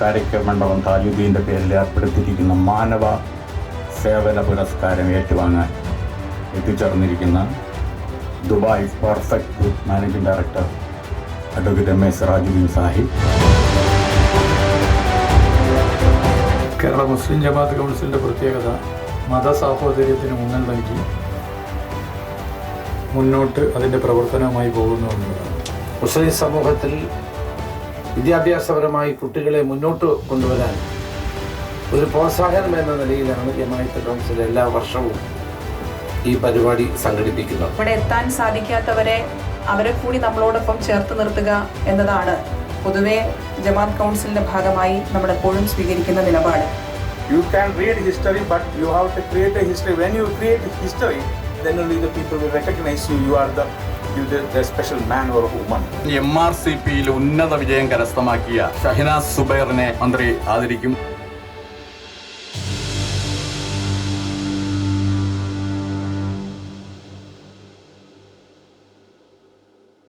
കാരിക്കമണ്ഡലം താജുദ്ദീന്റെ പേരിൽ ഏർപ്പെടുത്തിയിരിക്കുന്ന മാനവ സേവന പുരസ്കാരം ഏറ്റുവാങ്ങാൻ എത്തിച്ചേർന്നിരിക്കുന്ന Dubai Perfect managing director advocate M S Rajuddin Sahib. Kerala Muslim Jamaat കൗൺസിലിന്റെ പ്രത്യേകത മതസാഹോദര്യത്തിന് ഊന്നൽ നൽകി മുന്നോട്ട് അതിന്റെ പ്രവർത്തനവുമായി പോകുന്നു എന്നുള്ളതാണ്. മുസ്ലിം സമൂഹത്തിൽ വിദ്യാഭ്യാസപരമായി കുട്ടികളെ മുന്നോട്ട് കൊണ്ടുവരാൻ ഒരു പ്രോത്സാഹനം എന്ന നിലയിലാണ് ജമായത്ത് കൗൺസിൽ എല്ലാ വർഷവും ഈ പരിപാടി സംഘടിപ്പിക്കുന്നത് ഇവിടെ എത്താൻ സാധിക്കാത്തവരെ അവരെ കൂടി നമ്മളോടൊപ്പം ചേർത്ത് നിർത്തുക എന്നതാണ് പൊതുവെ ജമാഅത്ത് കൗൺസിലിന്റെ ഭാഗമായി നമ്മൾ എപ്പോഴും സ്വീകരിക്കുന്ന നിലപാട് You can read history, but you have to create a history. When you create history, then only the people will recognize you. You are the M R C പിയിൽ ഉന്നത വിജയം കരസ്ഥമാക്കിയ ഷഹിനാസ് സുബൈറിനെ മന്ത്രി ആദരിക്കും.